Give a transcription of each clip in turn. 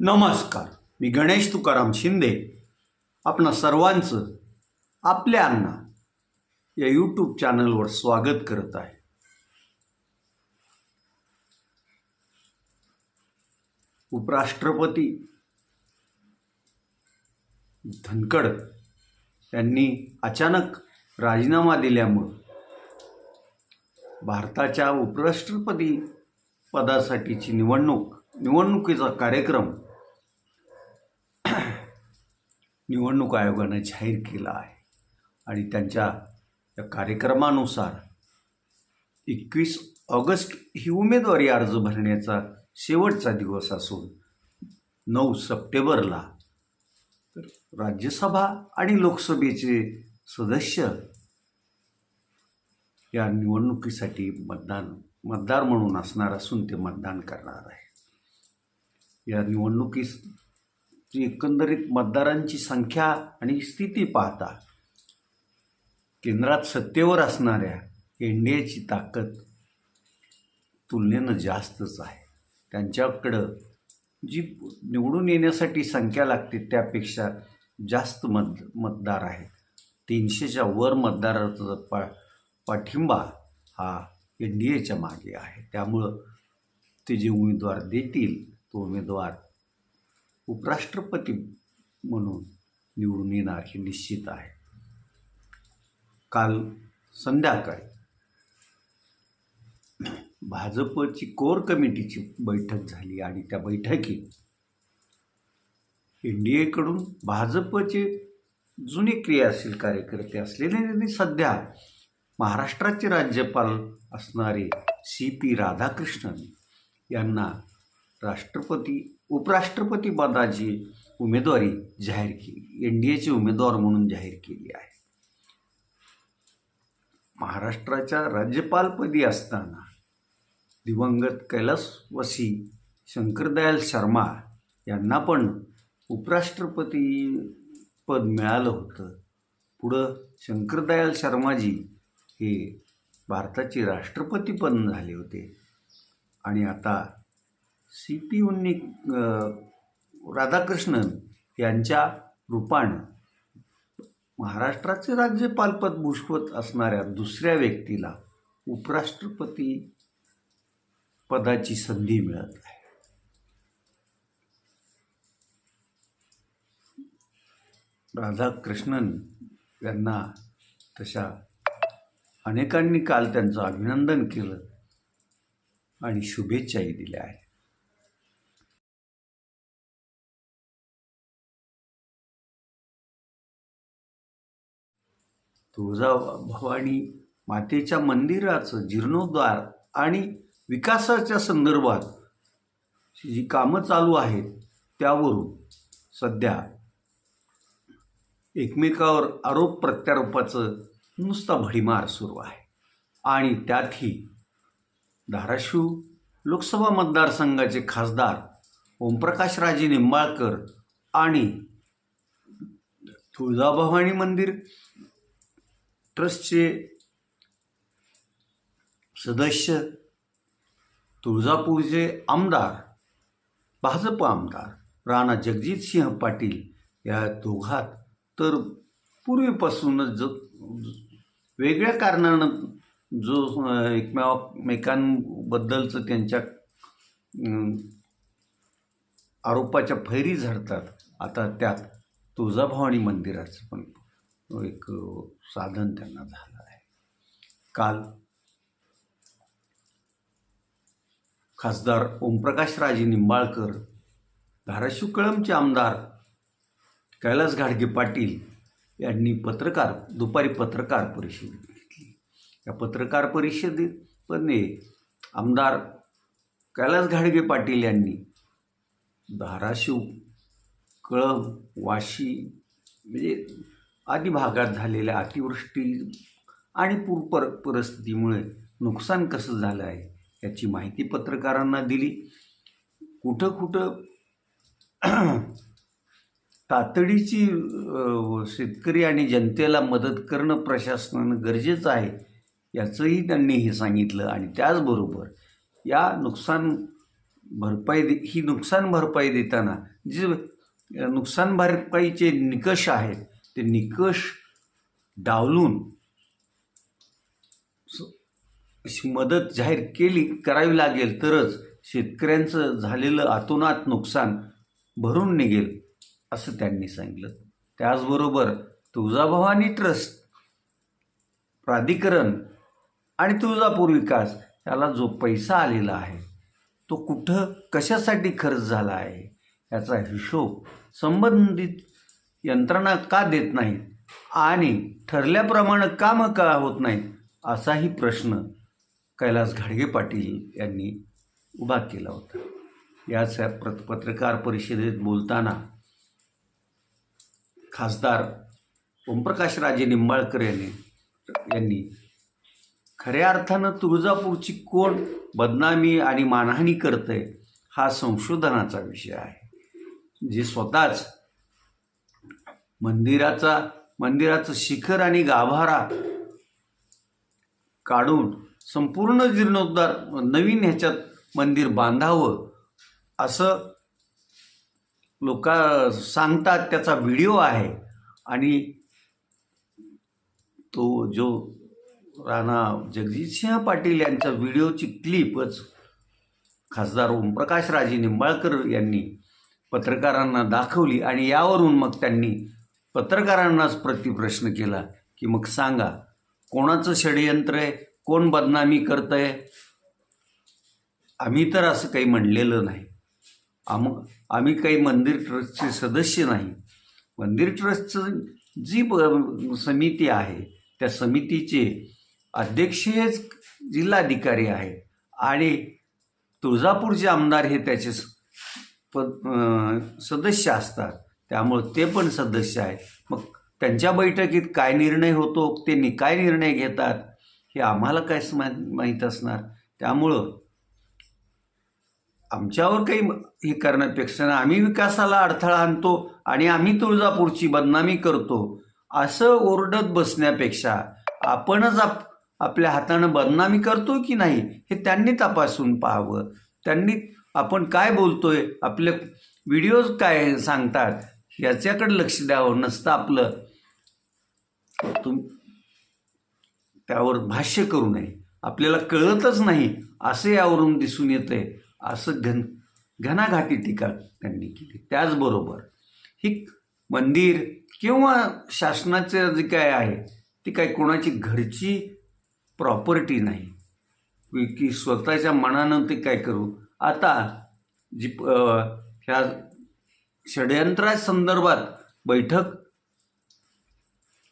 नमस्कार. मी गणेश तुकाराम शिंदे. आपणा सर्वांचं आपल्या अण्णा या यूट्यूब चॅनलवर स्वागत करत आहे. उपराष्ट्रपती धनखड यांनी अचानक राजीनामा दिल्यामुळं भारताच्या उपराष्ट्रपती पदासाठीची निवडणूक निवडणुकीचा कार्यक्रम निवडणूक आयोगानं जाहीर केला आहे आणि त्यांच्या या कार्यक्रमानुसार एकवीस ऑगस्ट ही उमेदवारी अर्ज भरण्याचा शेवटचा दिवस असून नऊ सप्टेंबरला तर राज्यसभा आणि लोकसभेचे सदस्य या निवडणुकीसाठी मतदान मतदार म्हणून असणार असून ते मतदान करणार आहे या निवडणुकीस एकंदरीत मतदारांची संख्या आणि स्थिती पाहता केंद्रात सत्तेवर असणाऱ्या एन डी एची ताकद तुलनेनं जास्तच आहे. त्यांच्याकडं जी निवडून येण्यासाठी संख्या लागते त्यापेक्षा जास्त मत मतदार आहेत. तीनशेच्या वर मतदाराचा पा पाठिंबा हा एन डी एच्या मागे आहे. त्यामुळं ते जे उमेदवार देतील उमेदवार उपराष्ट्रपती म्हणून निवडून येणार हे निश्चित आहे. काल संध्याकाळी भाजपची कोर कमिटीची बैठक झाली आणि त्या बैठकीत एन डी एकडून भाजपचे जुने क्रियाशील कार्यकर्ते असलेले आणि सध्या महाराष्ट्राचे राज्यपाल असणारे सी पी राधाकृष्णन यांना राष्ट्रपती उपराष्ट्रपती पदाची उमेदवारी जाहीर केली. एन डी एचे उमेदवार म्हणून जाहीर केली आहे. महाराष्ट्राच्या राज्यपालपदी असताना दिवंगत कैलासवासी शंकरदयाल शर्मा यांना पण उपराष्ट्रपती पद मिळालं होतं. पुढं शंकरदयाल शर्माजी हे भारताचे राष्ट्रपती पण झाले होते. आणि आता सी पी उन्नी राधाकृष्णन यांच्या रूपानं महाराष्ट्राचे राज्यपालपद भूषवत असणाऱ्या दुसऱ्या व्यक्तीला उपराष्ट्रपती पदाची संधी मिळत आहे राधाकृष्णन यांना तशा अनेकांनी काल त्यांचं अभिनंदन केलं आणि शुभेच्छाही दिल्या आहेत. तुळजाभवानी मातेच्या मंदिराचं जीर्णोद्धार आणि विकासाच्या संदर्भात जी कामं चालू आहेत त्यावरून सध्या एकमेकावर आरोप प्रत्यारोपाचं नुसता भडीमार सुरू आहे. आणि त्यातही धाराशिव लोकसभा मतदारसंघाचे खासदार ओमप्रकाशराजे निंबाळकर आणि तुळजाभवानी मंदिर ट्रस्टचे सदस्य तुळजापूरचे आमदार भाजप आमदार राणा जगजितसिंह पाटील या दोघात तर पूर्वीपासूनच ज वेगळ्या कारणानं जो एकमेकांबद्दलचं त्यांच्या आरोपाच्या फैरी झडतात. आता त्यात तुळजाभवानी मंदिराचं पण एक साधन त्यांना झालं आहे. काल खासदार ओमप्रकाशराजे निंबाळकर धाराशिव कळमचे आमदार कैलास घाडगे पाटील यांनी पत्रकार दुपारी पत्रकार परिषद घेतली. या पत्रकार परिषदेमध्ये आमदार कैलास घाडगे पाटील यांनी धाराशिव कळम वाशी म्हणजे आदी भागात झालेल्या अतिवृष्टी आणि पूर पर परिस्थितीमुळे नुकसान कसं झालं आहे याची माहिती पत्रकारांना दिली. कुठं कुठं तातडीची शेतकरी आणि जनतेला मदत करणं प्रशासनानं गरजेचं आहे याचंही त्यांनी हे सांगितलं आणि त्याचबरोबर या नुकसान भरपाई दे ही नुकसान भरपाई देताना जे नुकसान भरपाईचे निकष आहेत ते निकष डावलून स- अशी मदत जाहीर केली करावी लागेल तरच शेतकऱ्यांचं झालेलं आतोनात नुकसान भरून निघेल असं त्यांनी सांगितलं. त्याचबरोबर तुळजाभवानी ट्रस्ट प्राधिकरण आणि तुळजापूर विकास याला जो पैसा आलेला आहे तो कुठं कशासाठी खर्च झाला आहे याचा हिशोब संबंधित यंत्रणा का देत नाहीत? आणि ठरल्याप्रमाणे कामं का होत नाहीत? असाही प्रश्न कैलास घाडगे पाटील यांनी उभा केला होता. याच प्र पत्रकार परिषदेत बोलताना खासदार ओमप्रकाश राजे निंबाळकर यांनी यांनी खऱ्या अर्थानं तुळजापूरची कोण बदनामी आणि मानहानी करते हा संशोधनाचा विषय आहे. जे स्वतःच मंदिराचा मंदिराचं शिखर आणि गाभारा काढून संपूर्ण जीर्णोद्धार नवीन ह्याच्यात मंदिर बांधावं असं लोक सांगतात त्याचा व्हिडिओ आहे. आणि तो जो राणा जगजितसिंह पाटील यांच्या व्हिडिओची क्लिपच खासदार ओमप्रकाश राजे निंबाळकर यांनी पत्रकारांना दाखवली आणि यावरून मग त्यांनी पत्रकारांनाच प्रतिप्रश्न केला की मग सांगा कोणाचं षडयंत्र आहे? कोण बदनामी करत आहे आम्ही तर असं काही म्हणलेलं नाही. आम आम्ही काही मंदिर ट्रस्टचे सदस्य नाही. मंदिर ट्रस्टचं जी ब समिती आहे त्या समितीचे अध्यक्ष हेच जिल्हाधिकारी आहे. आणि तुळजापूरचे आमदार हे त्याचे स- प सदस्य असतात. त्यामुळं ते पण सदस्य आहेत. मग त्यांच्या बैठकीत काय निर्णय होतो ते नि काय निर्णय घेतात हे आम्हाला काय मा माहीत असणार? त्यामुळं आमच्यावर काही हे करण्यापेक्षा आम्ही विकासाला अडथळा आणतो आणि आम्ही तुळजापूरची बदनामी करतो. असं ओरडत बसण्यापेक्षा आपणच आप आपल्या हातानं बदनामी करतो की नाही हे त्यांनी तपासून पाहावं. त्यांनी आपण काय बोलतोय आपले व्हिडिओज काय सांगतात याच्याकडे लक्ष द्यावं नसतं आपलं. तुम त्यावर भाष्य करू नये. आपल्याला कळतच नाही असं यावरून दिसून येतंय असं घन घणाघाती टीका त्यांनी केली. त्याचबरोबर ही मंदिर किंवा शासनाचं जे काय आहे ती काय कोणाची घरची प्रॉपर्टी नाही. की- स्वतःच्या मनानं ते काय करू? आता जी प- ह्या षडयंत्रा संदर्भात बैठक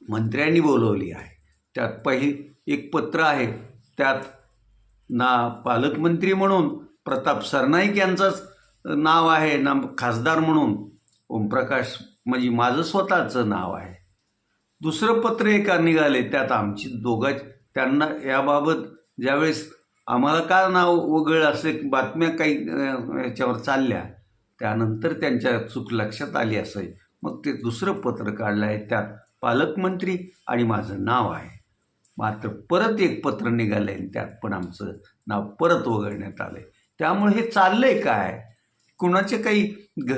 मंत्र्यांनी बोलवली आहे. त्यात पहिली एक पत्र आहे. त्यात ना पालकमंत्री म्हणून प्रताप सरनाईक यांचंच नाव आहे ना खासदार म्हणून. ओमप्रकाश म्हणजे माझं स्वतःचं नाव आहे. दुसरं पत्र एका निघाले त्यात आमची दोघा त्यांना याबाबत ज्यावेळेस आम्हाला का नाव वगळ असे बातम्या काही याच्यावर चालल्या त्यानंतर त्यांच्या चूक लक्षात आली असेल मग ते दुसरं पत्र काढलं आहे. त्यात पालकमंत्री आणि माझं नाव आहे. मात्र परत एक पत्र निघालं आहे त्यात पण आमचं नाव परत वगळण्यात आलं आहे त्यामुळे हे चाललं आहे काय? कुणाचे काही घ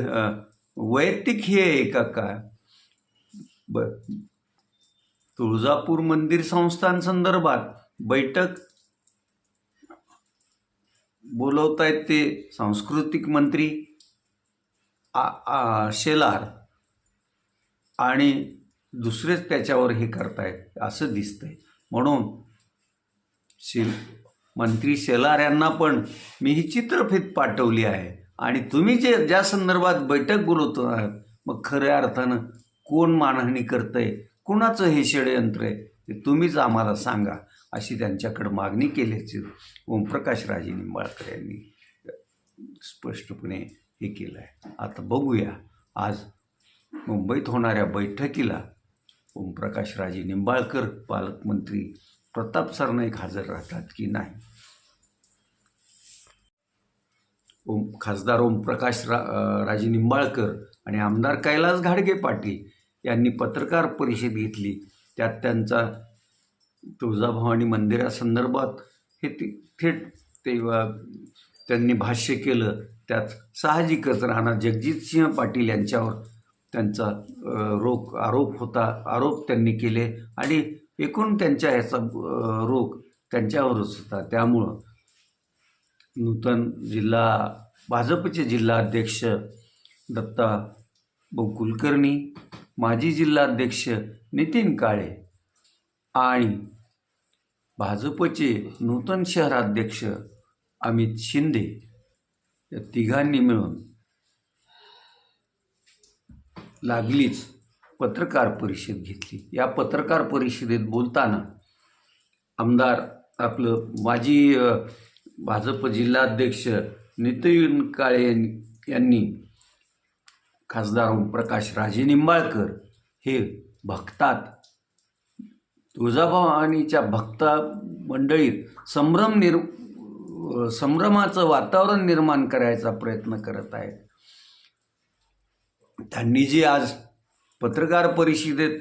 वैयक्तिक हे आहे का काय? ब तुळजापूर मंदिर संस्थांसंदर्भात बैठक बोलवतायत ते सांस्कृतिक मंत्री आ आ- शेलार आणि दुसरेच त्याच्यावर हे करतायत असं दिसतंय. म्हणून शिल मंत्री शेलार यांना पण मी ही चित्रफित पाठवली आहे. आणि तुम्ही जे ज्या संदर्भात बैठक बोलवतो आहात मग खऱ्या अर्थानं कोण मानहानी करतंय कुणाचं हे षडयंत्र आहे ते तुम्हीच आम्हाला सांगा अशी त्यांच्याकडे मागणी केल्याची ओमप्रकाश राजे निंबाळकर यांनी स्पष्टपणे हे केलं आहे आता बघूया. आज मुंबईत होणाऱ्या बैठकीला ओमप्रकाश राजे निंबाळकर पालकमंत्री प्रताप सरनाईक हजर राहतात की नाही? ओम खासदार ओमप्रकाश रा राजे निंबाळकर आणि आमदार कैलास घाडगे पाटील यांनी पत्रकार परिषद घेतली. त्यात त्यांचा तुळजाभवानी मंदिरासंदर्भात हे ते थेट ते त्यांनी भाष्य केलं. त्यात साहजिकच राहणार. जगजितसिंह पाटील यांच्यावर त्यांचा रोग आरोप होता. आरोप त्यांनी केले आणि एकूण त्यांच्या ह्याचा रोग त्यांच्यावरच होता. त्यामुळं नूतन जिल्हा भाजपचे जिल्हा अध्यक्ष दत्ता भाऊ कुलकर्णी माजी जिल्हाध्यक्ष नितीन काळे आणि भाजपचे नूतन शहराध्यक्ष अमित शिंदे या तिघांनी मिळून लागलीच पत्रकार परिषद घेतली. या पत्रकार परिषदेत बोलताना आमदार आपलं माजी भाजप जिल्हाध्यक्ष नितीन काळे यांनी- खासदार ओमप्रकाश राजे निंबाळकर हे भक्तात तुळजाभवानीच्या भक्ता मंडळीत संभ्रम निर संभ्रमाचं वातावरण निर्माण करायचा प्रयत्न करत आहेत. त्यांनी जी आज पत्रकार परिषदेत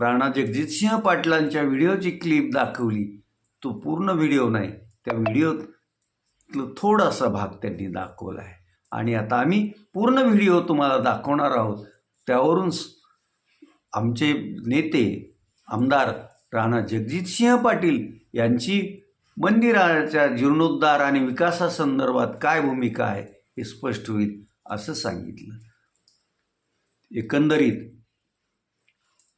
राणा जगजितसिंह पाटलांच्या व्हिडिओची क्लिप दाखवली तो पूर्ण व्हिडिओ नाही त्या व्हिडिओतला थोडासा भाग त्यांनी दाखवला आहे. आणि आता आम्ही पूर्ण व्हिडिओ तुम्हाला दाखवणार आहोत. त्यावरून आमचे नेते आमदार राणा जगजितसिंह पाटील यांची मंदिराच्या जीर्णोद्धार आणि विकासासंदर्भात काय भूमिका आहे हे स्पष्ट होईल असं सांगितलं. एकंदरीत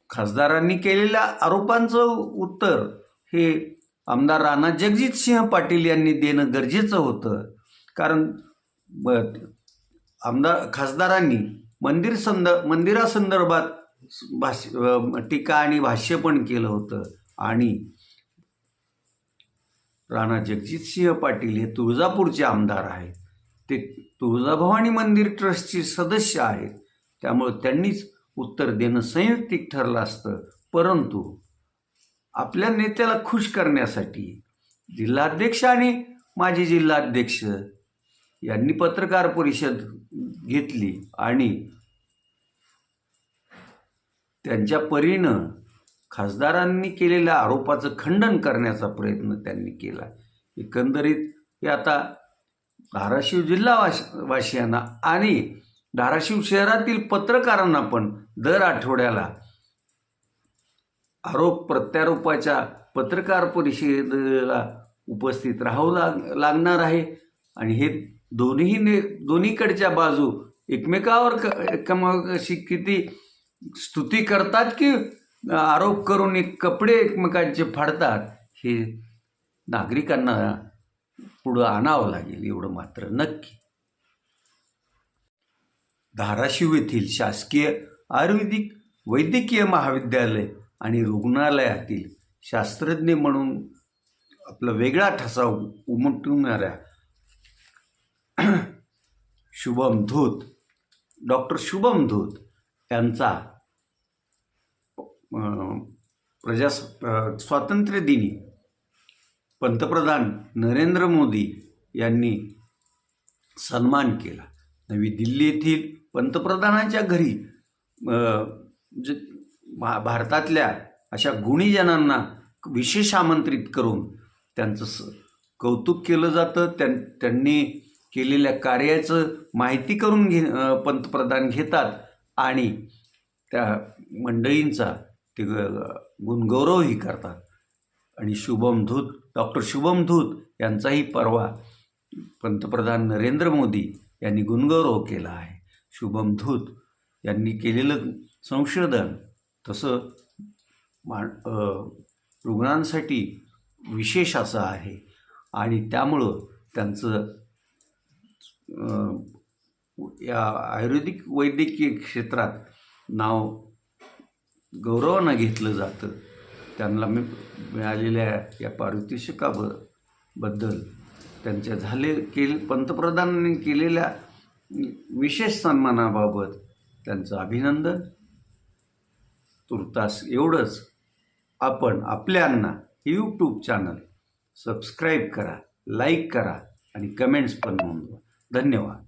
खासदारांनी केलेल्या आरोपांचं उत्तर हे आमदार राणा जगजितसिंह पाटील यांनी देणं गरजेचं होतं. कारण ब आमदार खासदारांनी मंदिर संद मंदिरासंदर्भात भाष टीका आणि भाष्य पण केलं होतं. आणि राणा जगजितसिंह पाटील हे तुळजापूरचे आमदार आहेत. ते तुळजाभवानी मंदिर ट्रस्टचे सदस्य आहेत. त्यामुळे त्यांनीच उत्तर देणं संयुक्तिक ठरलं असतं. परंतु आपल्या नेत्याला खुश करण्यासाठी जिल्हाध्यक्ष आणि माजी जिल्हाध्यक्ष यांनी पत्रकार परिषद घेतली आणि त्यांच्या परीनं खासदारांनी केलेल्या आरोपाचं खंडन करण्याचा प्रयत्न त्यांनी केला. एकंदरीत हे आता धाराशिव जिल्हा वाश वासियांना आणि धाराशिव शहरातील पत्रकारांना पण दर आठवड्याला आरोप प्रत्यारोपाच्या पत्रकार परिषदेला उपस्थित राहावं लाग लागणार आहे. आणि हे दोन्ही ने दोन्हीकडच्या बाजू एकमेकावर क एकमेकाशी किती स्तुती करतात की आरोप करून एक कपडे एकमेकांचे फाडतात हे नागरिकांना पुढं आणावं लागेल एवढं मात्र नक्की. धाराशिव येथील शासकीय आयुर्वेदिक वैद्यकीय महाविद्यालय आणि रुग्णालयातील शास्त्रज्ञ म्हणून आपला वेगळा ठसा उमटवणाऱ्या शुभम धूत डॉक्टर शुभम धूत यांचा प्रजा स्वातंत्र्यदिनी पंतप्रधान नरेंद्र मोदी यांनी सन्मान केला. नवी दिल्ली येथील पंतप्रधानांच्या घरी जे भा भारतातल्या अशा गुणीजनांना विशेष आमंत्रित करून त्यांचं स कौतुक केलं जातं. त्यां त्यांनी केलेल्या कार्याचं माहिती करून घे पंतप्रधान घेतात आणि त्या मंडळींचा ते ग- गुणगौरवही करतात. आणि शुभम धूत डॉक्टर शुभम धूत यांचाही परवा पंतप्रधान नरेंद्र मोदी यांनी गुणगौरव केला आहे. शुभम धूत यांनी केलेलं संशोधन तसं मा रुग्णांसाठी विशेष असं आहे. आणि त्यामुळं त्यांचं या आयुर्वेदिक वैद्यकीय क्षेत्रात नाव गौरवानं घेतलं जातं. त्यांना मी मिळालेल्या या पारितोषिकाबबद्दल त्यांच्या झाले केले पंतप्रधानांनी केलेल्या विशेष सन्मानाबाबत त्यांचं अभिनंदन. तुर्तास एवढंच. आपण आपल्यांना यूट्यूब चॅनल सबस्क्राईब करा लाईक करा आणि कमेंट्स पण नोंदवा. धन्यवाद.